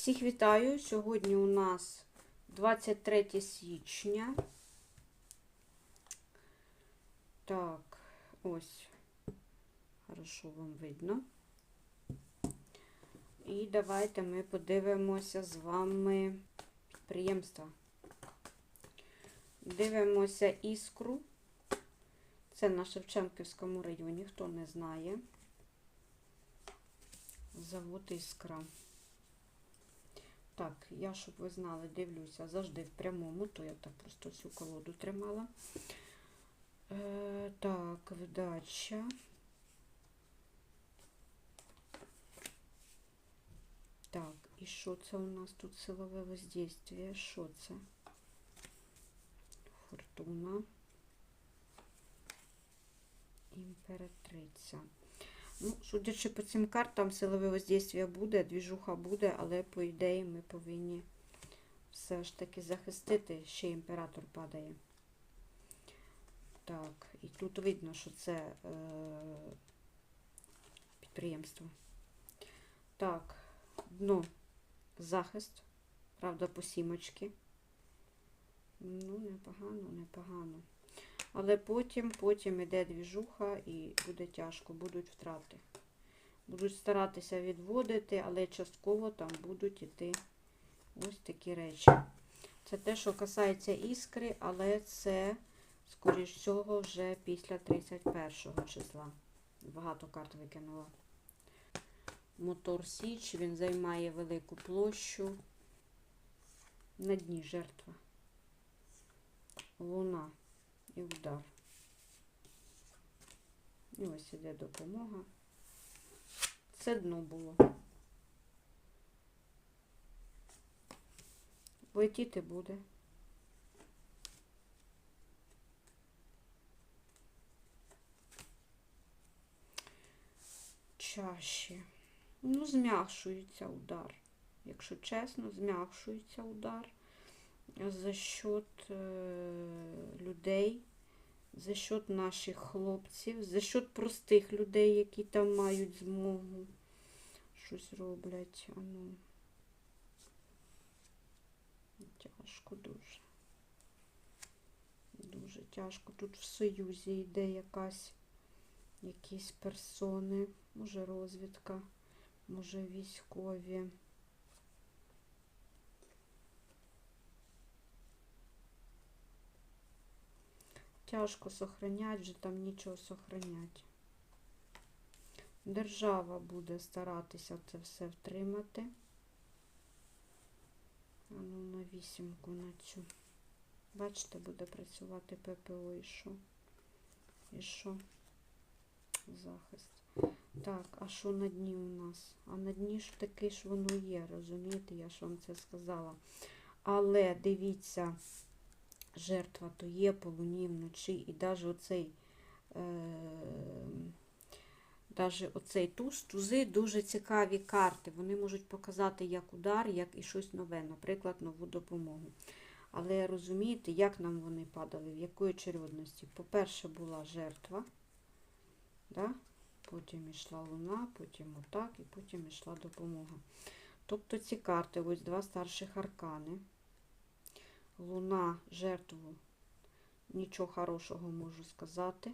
Всіх вітаю! Сьогодні у нас 23 січня. Так, ось, хорошо вам видно. І давайте ми подивимося з вами підприємства. Дивимося іскру. Це на Шевченківському районі, хто не знає. Завод Іскра. Так, я, щоб ви знали, дивлюся завжди в прямому, то я так просто всю колоду тримала. Е, так, вдача. Так, і що це у нас тут силове воздействие? Що це? Фортуна. Імператриця. Ну, судячи по цим картам, силове воздействие буде, двіжуха буде, але по ідеї ми повинні все ж таки захистити. Ще імператор падає. Так, і тут видно, що це е, підприємство. Так, дно захист, правда, по сімочки. Ну, непогано, непогано. Але потім, потім іде двіжуха і буде тяжко, будуть втрати. Будуть старатися відводити, але частково там будуть іти ось такі речі. Це те, що касається іскри, але це, скоріш всього, вже після 31 числа. Багато карт викинула. Мотор Січ, він займає велику площу. На дні жертва. Луна і удар. І ось іде допомога. Це дно було. Летіти буде. Чаще. Ну, зм'якшується удар. Якщо чесно, зм'якшується удар за счет е, людей, за счет наших хлопців, за счет простих людей, які там мають змогу щось роблять. А ну, тяжко дуже. Дуже тяжко. Тут в Союзі йде якась, якісь персони, може розвідка, може військові. Тяжко сохранять, вже там нічого сохранять. Держава буде старатися це все втримати. А ну на вісімку на цю. Бачите, буде працювати ППО і що? І що? Захист. Так, а що на дні у нас? А на дні ж таки ж воно є, розумієте, я ж вам це сказала. Але дивіться жертва то є по луні вночі, і навіть оцей, е, даже оцей туз, тузи дуже цікаві карти. Вони можуть показати як удар, як і щось нове, наприклад, нову допомогу. Але розумієте, як нам вони падали, в якої чередності? По-перше, була жертва, да? потім йшла луна, потім отак, і потім йшла допомога. Тобто ці карти, ось два старших аркани. Луна жертву. Нічого хорошого можу сказати.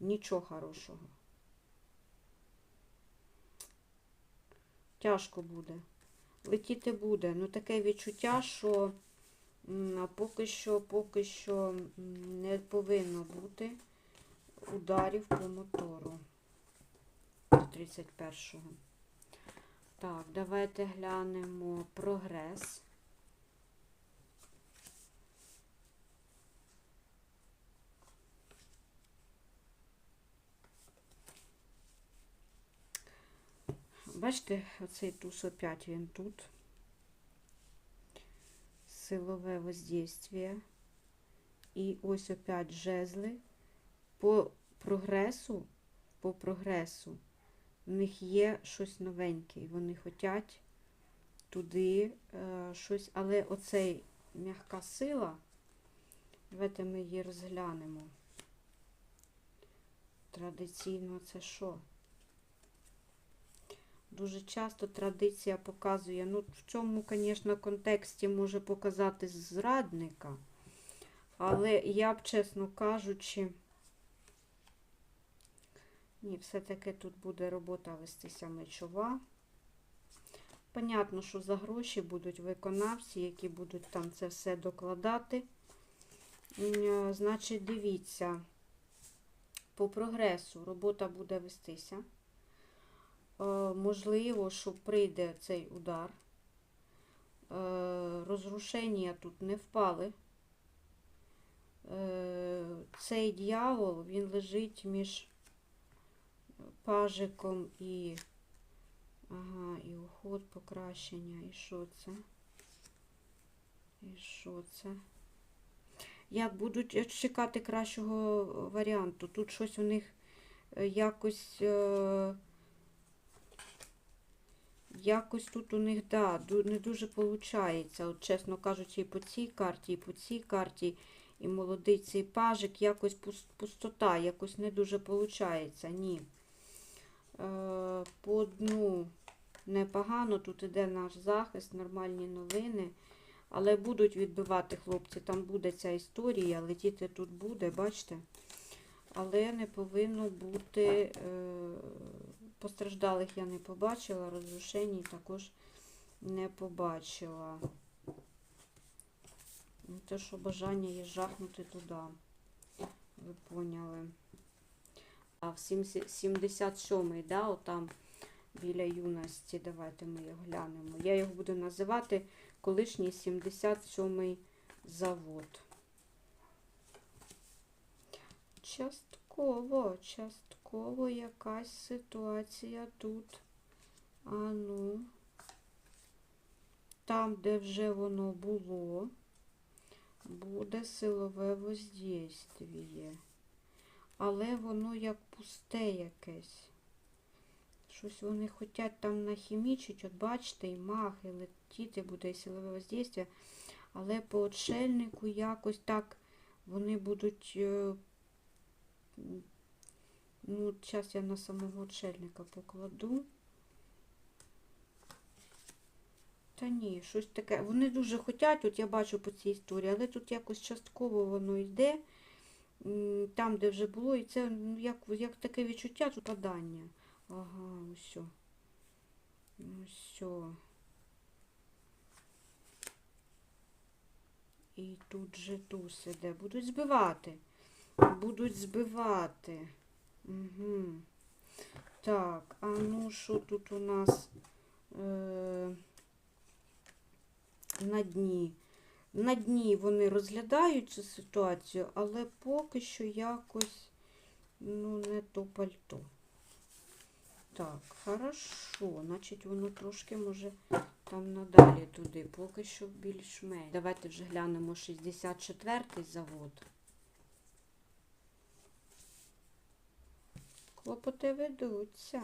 Нічого хорошого. Тяжко буде. Летіти буде. Ну таке відчуття, що поки що, поки що не повинно бути ударів по мотору до 31-го. Так, давайте глянемо прогрес. Бачите, оцей туз опять він тут. Силове воздействие. І ось опять жезли. По прогресу, по прогресу, в них є щось новеньке. І вони хочуть туди е, щось, але оцей м'яка сила, давайте ми її розглянемо. Традиційно це що? Дуже часто традиція показує, ну, в цьому, звісно, контексті може показати зрадника. Але я б, чесно кажучи, ні, все-таки тут буде робота вестися мечова. Понятно, що за гроші будуть виконавці, які будуть там це все докладати. Значить, дивіться, по прогресу робота буде вестися. Е, Можливо, що прийде цей удар. Е, Розрушення тут не впали. Е, Цей дьявол, він лежить між пажиком і. Ага, і уход покращення. І що це? І що це? Як будуть чекати кращого варіанту? Тут щось у них якось. Якось тут у них, да, не дуже виходить. От, чесно кажучи, і по цій карті, і по цій карті, і молодий цей пажик, якось пустота, якось не дуже виходить. Ні. Е, по дну непогано, тут іде наш захист, нормальні новини. Але будуть відбивати хлопці, там буде ця історія, летіти тут буде, бачите? Але не повинно бути е, постраждалих я не побачила, розрушень також не побачила. Ну, Те, що бажання є жахнути туди. Ви поняли. А в 77-й, да, отам біля юності, давайте ми його глянемо. Я його буду називати колишній 77-й завод. Частково, частково якась ситуація тут. А ну, там, де вже воно було, буде силове воздействие. Але воно як пусте якесь. Щось вони хочуть там нахімічити, от бачите, і мах, і летіти буде і силове воздействие. Але по отшельнику якось так вони будуть. Ну, зараз я на самого отшельника покладу. Та ні, щось таке. Вони дуже хочуть, от я бачу по цій історії, але тут якось частково воно йде. Там, де вже було, і це ну, як, як таке відчуття тут падання. Ага, ось. Ось. І тут же туз іде. Будуть збивати. Будуть збивати. Угу. Так, а ну що тут у нас е, на дні? На дні вони розглядають цю ситуацію, але поки що якось ну, не то пальто. Так, хорошо. Значить, воно трошки може там надалі туди. Поки що більш-менш. Давайте вже глянемо 64-й завод. Клопоти ведуться.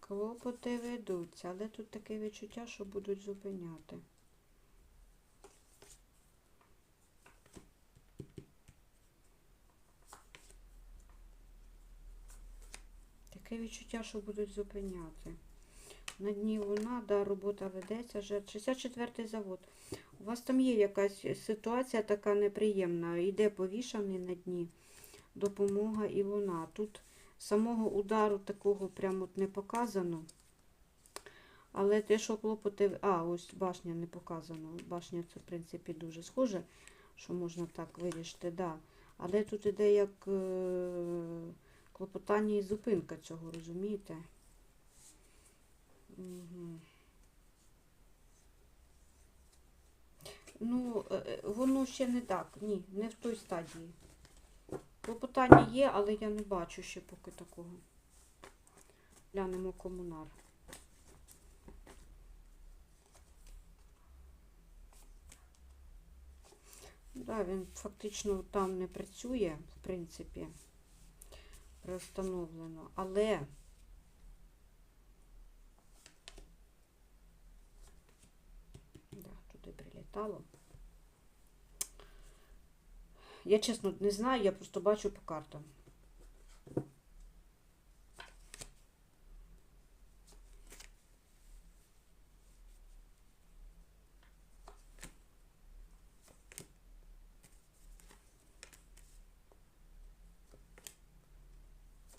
Клопоти ведуться, але тут таке відчуття, що будуть зупиняти. Таке відчуття, що будуть зупиняти. На дні луна, да, робота ведеться. вже 64-й завод. У вас там є якась ситуація така неприємна. Йде повішаний на дні. Допомога і луна. Тут самого удару такого прямо не показано. Але те, що клопоти. А, ось башня не показано. Башня це, в принципі, дуже схоже, що можна так вирішити. Да. Але тут іде як е, клопотання і зупинка цього, розумієте? Ну, е, е, воно ще не так. Ні, не в той стадії. Клопотання є, але я не бачу ще поки такого. Глянемо комунар. Да, він фактично там не працює, в принципі, приостановлено, але да. Я чесно не знаю, я просто бачу по картам.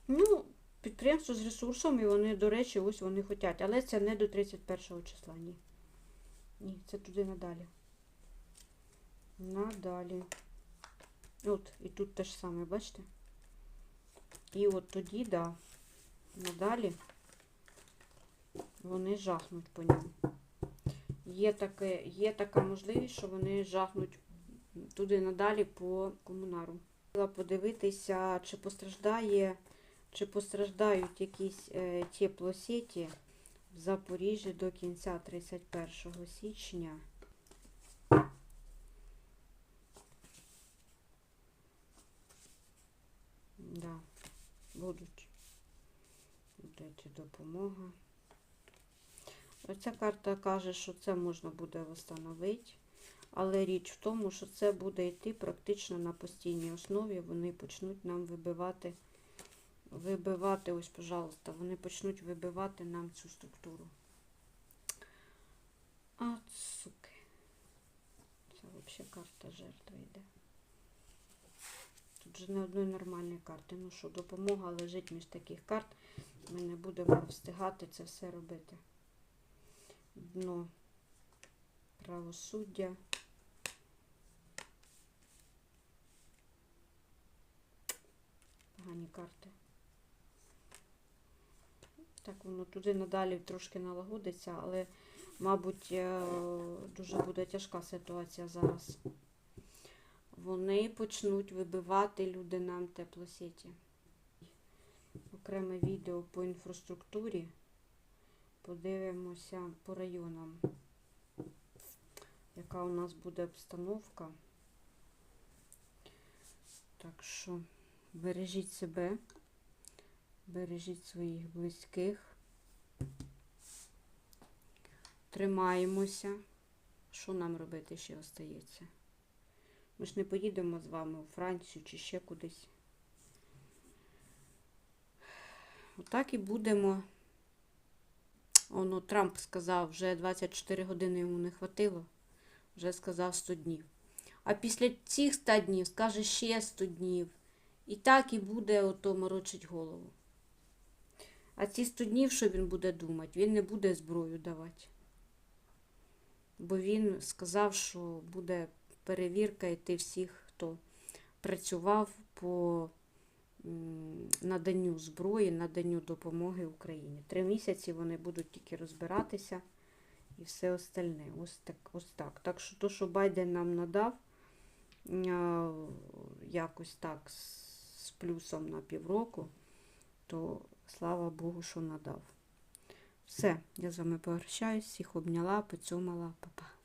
Ну, підприємство з ресурсом, і вони, до речі, ось вони хочуть. Але це не до 31 числа, ні. Ні, це туди надалі. Надалі. От, і тут те ж саме, бачите? І от тоді, да, надалі вони жахнуть по ньому. Є, таке, є така можливість, що вони жахнуть туди надалі по комунару. Хотіла подивитися, чи постраждає, чи постраждають якісь е, теплосеті в Запоріжжі до кінця 31 січня. Да, будуть. Буде йти допомога. Оця карта каже, що це можна буде встановити. Але річ в тому, що це буде йти практично на постійній основі. Вони почнуть нам вибивати, вибивати, ось, пожалуйста, вони почнуть вибивати нам цю структуру. А, суки. Це взагалі карта жертви йде. Тут же не одної нормальної карти. Ну що, допомога лежить між таких карт. Ми не будемо встигати це все робити. Дно правосуддя. Погані карти. Так, воно туди надалі трошки налагодиться, але, мабуть, е, дуже буде тяжка ситуація зараз. Вони почнуть вибивати люди нам теплосеті. Окреме відео по інфраструктурі. Подивимося по районам, яка у нас буде обстановка. Так що бережіть себе, бережіть своїх близьких. Тримаємося. Що нам робити ще остається? Ми ж не поїдемо з вами у Францію чи ще кудись. Отак і будемо. Оно Трамп сказав, вже 24 години йому не хватило, вже сказав 100 днів. А після цих 100 днів скаже ще 100 днів. І так і буде ото морочить голову. А ці 100 днів, що він буде думати? Він не буде зброю давати. Бо він сказав, що буде перевірка йти всіх, хто працював по наданню зброї, наданню допомоги Україні. Три місяці вони будуть тільки розбиратися і все остальне. Ось так. Ось так. так що то, що Байден нам надав, якось так з плюсом на півроку, то слава Богу, що надав. Все, я з вами попрощаюсь, всіх обняла, поцьомала, па-па.